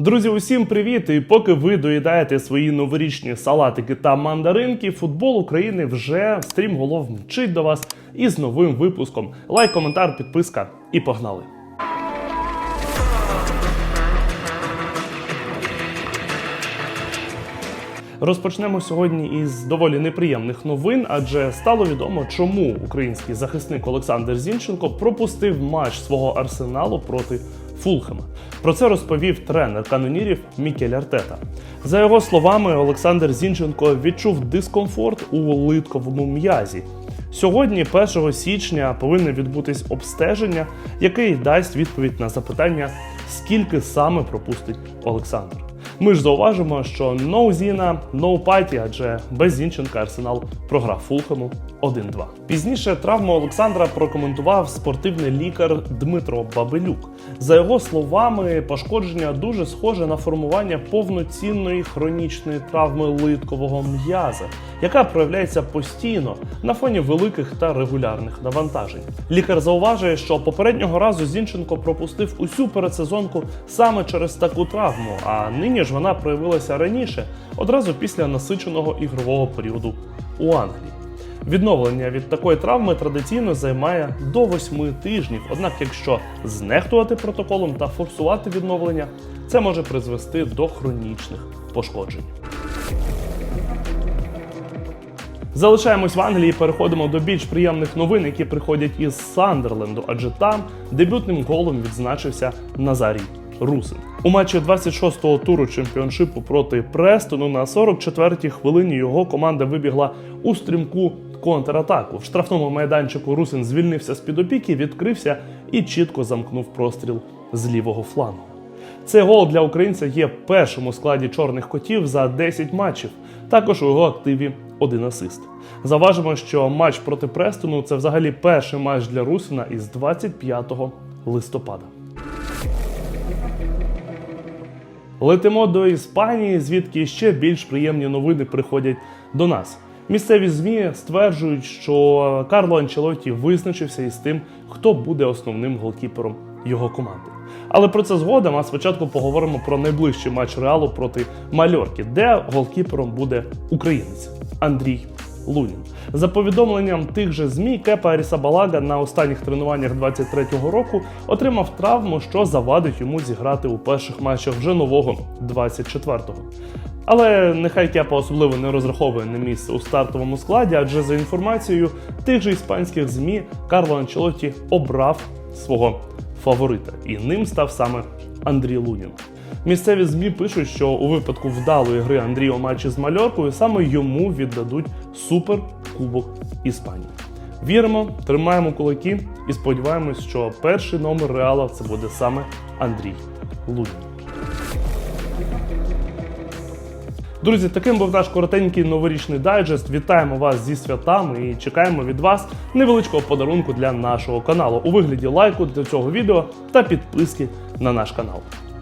Друзі, усім привіт! І поки ви доїдаєте свої новорічні салатики та мандаринки, футбол України вже стрімголов мчить до вас із новим випуском. Лайк, коментар, підписка і погнали! Розпочнемо сьогодні із доволі неприємних новин, адже стало відомо, чому український захисник Олександр Зінченко пропустив матч свого арсеналу проти Фулхема. Про це розповів тренер канонірів Мікель Артета. За його словами, Олександр Зінченко відчув дискомфорт у литковому м'язі. Сьогодні, 1 січня, повинно відбутись обстеження, яке дасть відповідь на запитання, скільки саме пропустить Олександр. Ми ж зауважимо, що no Зіна, no паті, адже без Зінченка Арсенал програв Фулхему 1-2. Пізніше травму Олександра прокоментував спортивний лікар Дмитро Бабелюк. За його словами, пошкодження дуже схоже на формування повноцінної хронічної травми литкового м'яза, яка проявляється постійно на фоні великих та регулярних навантажень. Лікар зауважує, що попереднього разу Зінченко пропустив усю передсезонку саме через таку травму, а нині ж вона проявилася раніше, одразу після насиченого ігрового періоду у Англії. Відновлення від такої травми традиційно займає до 8 тижнів. Однак, якщо знехтувати протоколом та форсувати відновлення, це може призвести до хронічних пошкоджень. Залишаємось в Англії, переходимо до більш приємних новин, які приходять із Сандерленду, адже там дебютним голом відзначився Назарій Русин. У матчі 26-го туру чемпіоншипу проти Престону на 44-й хвилині його команда вибігла у стрімку контратаку. В штрафному майданчику Русин звільнився з під опіки, відкрився і чітко замкнув простріл з лівого флангу. Цей гол для українця є першим у складі чорних котів за 10 матчів. Також у його активі один асист. Заважимо, що матч проти Престону це взагалі перший матч для Русина із 25 листопада. Летимо до Іспанії, звідки ще більш приємні новини приходять до нас. Місцеві ЗМІ стверджують, що Карло Анчелоті визначився із тим, хто буде основним голкіпером його команди. Але про це згодом, а спочатку поговоримо про найближчий матч Реалу проти Мальорки, де голкіпером буде українець Андрій Лунін. За повідомленням тих же ЗМІ, Кепа Арісабалага на останніх тренуваннях 23-го року отримав травму, що завадить йому зіграти у перших матчах вже нового 24-го. Але нехай Кепа особливо не розраховує на місце у стартовому складі, адже за інформацією тих же іспанських ЗМІ Карло Анчелоті обрав свого фаворита, і ним став саме Андрій Лунін. Місцеві ЗМІ пишуть, що у випадку вдалої гри Андрія у матчі з Мальоркою саме йому віддадуть суперкубок Іспанії. Віримо, тримаємо кулаки і сподіваємось, що перший номер реала це буде саме Андрій Лунін. Друзі, таким був наш коротенький новорічний дайджест. Вітаємо вас зі святами і чекаємо від вас невеличкого подарунку для нашого каналу у вигляді лайку до цього відео та підписки на наш канал.